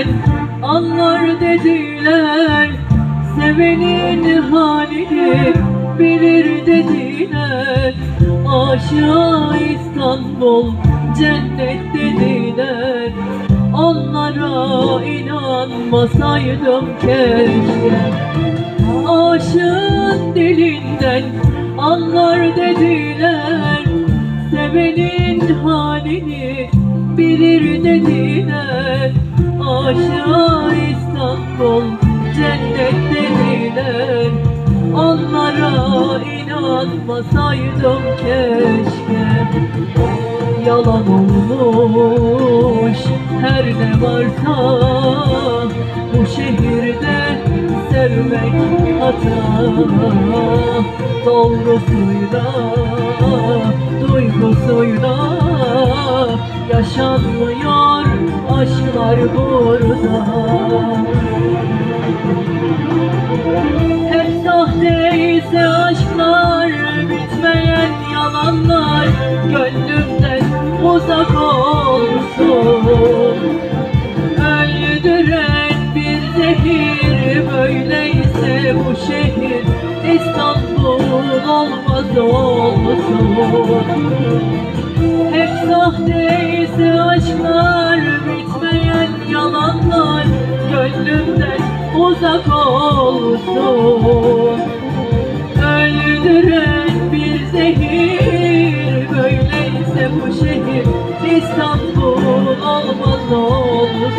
dilinden anlar dediler. Sevenin halini bilir dediler. Aşağı İstanbul cennet dediler. Onlara inanmasaydım keşke. Aşığın dilinden anlar dediler. Sevenin halini bilir dediler Aşağı İstanbul cennet dediler Onlara inanmasaydım keşke. Yalan olmuş her ne varsa Bu şehirde sevmek hata. Doğrusuyla, duygusuyla Yaşanmıyor aşklar burada. Hep sahteyse aşklar Bitmeyen yalanlar Gönlümden uzak olsun. Öldüren bir zehir Böyleyse bu şehir İstanbul olmaz olsun olsun. Öldüren bir zehir Böyleyse bu şehir İstanbul olmaz olsun